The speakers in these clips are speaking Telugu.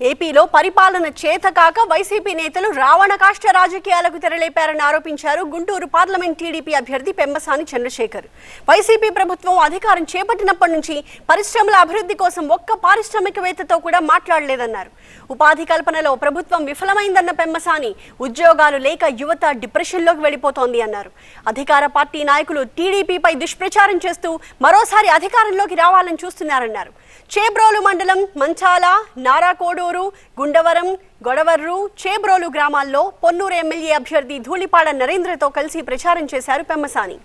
ఏపీలో పరిపాలన చేతకాక వైసీపీ నేతలు రావణ కాష్ట రాజకీయాలకు తెరలేపారని ఆరోపించారు గుంటూరు పార్లమెంట్ టీడీపీ అభ్యర్థి పెమ్మసాని చంద్రశేఖర్. వైసీపీ ప్రభుత్వం అధికారం చేపట్టినప్పటి నుంచి పరిశ్రమల అభివృద్ధి కోసం ఒక్క పారిశ్రామికవేత్తతో కూడా మాట్లాడలేదన్నారు. ఉపాధి కల్పనలో ప్రభుత్వం విఫలమైందన్న పెమ్మసాని ఉద్యోగాలు లేక యువత డిప్రెషన్లోకి వెళ్ళిపోతోంది అన్నారు. అధికార పార్టీ నాయకులు టీడీపీపై దుష్ప్రచారం చేస్తూ మరోసారి అధికారంలోకి రావాలని చూస్తున్నారన్నారు. చేబ్రోలు మండలం మంచాల నారాకోడు పొన్నూరు గుండవరం గొడవర్రు చేబ్రోలు గ్రామాల్లో పొన్నూరు ఎమ్మెల్యే అభ్యర్థి ధూళిపాడ నరేంద్రతో కలిసి ప్రచారం చేశారు పెమ్మసాని.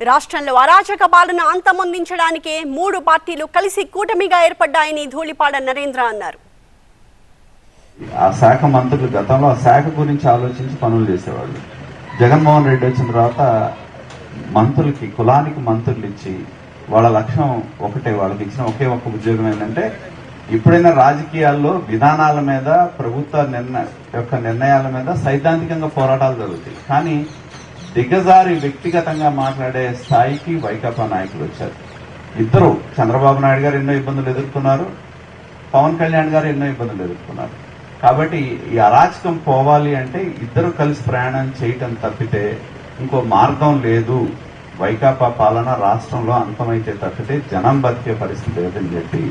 రాష్ట్రంలో అరాచక పాలన అంతమొందించడానికే మూడు పార్టీలు కలిసి కూటమిగా ఏర్పడ్డాయని ధూళిపాడ నరేంద్ర అన్నారు. ఆ శాఖ మంత్రులు గతంలో ఆ శాఖ గురించి ఆలోచించి పనులు చేసేవాళ్ళు. జగన్మోహన్ రెడ్డి వచ్చిన తర్వాత మంత్రులకి కులానికి మంత్రులు ఇచ్చి వాళ్ళ లక్ష్యం ఒకటే వాళ్ళకి ఇచ్చిన ఒకే ఒక్క ఉద్యోగం ఏంటంటే ఇప్పుడైనా రాజకీయాల్లో విధానాల మీద ప్రభుత్వ నిర్ణయ యొక్క నిర్ణయాల మీద సైద్ధాంతికంగా పోరాటాలు జరుగుతాయి. కానీ దిగజారి వ్యక్తిగతంగా మాట్లాడే స్థాయికి వైకాపా నాయకులు వచ్చారు. ఇద్దరు చంద్రబాబు నాయుడు గారు ఎన్నో ఇబ్బందులు ఎదుర్కొన్నారు పవన్ కళ్యాణ్ గారు ఎన్నో ఇబ్బందులు ఎదుర్కొన్నారు. కాబట్టి ఈ అరాచకం పోవాలి అంటే ఇద్దరు కలిసి ప్రయాణం చేయటం తప్పితే ఇంకో మార్గం లేదు. వైకాపా పాలన రాష్ట్రంలో అంతమైతే తప్పితే జనం బతికే పరిస్థితి లేదని చెప్పి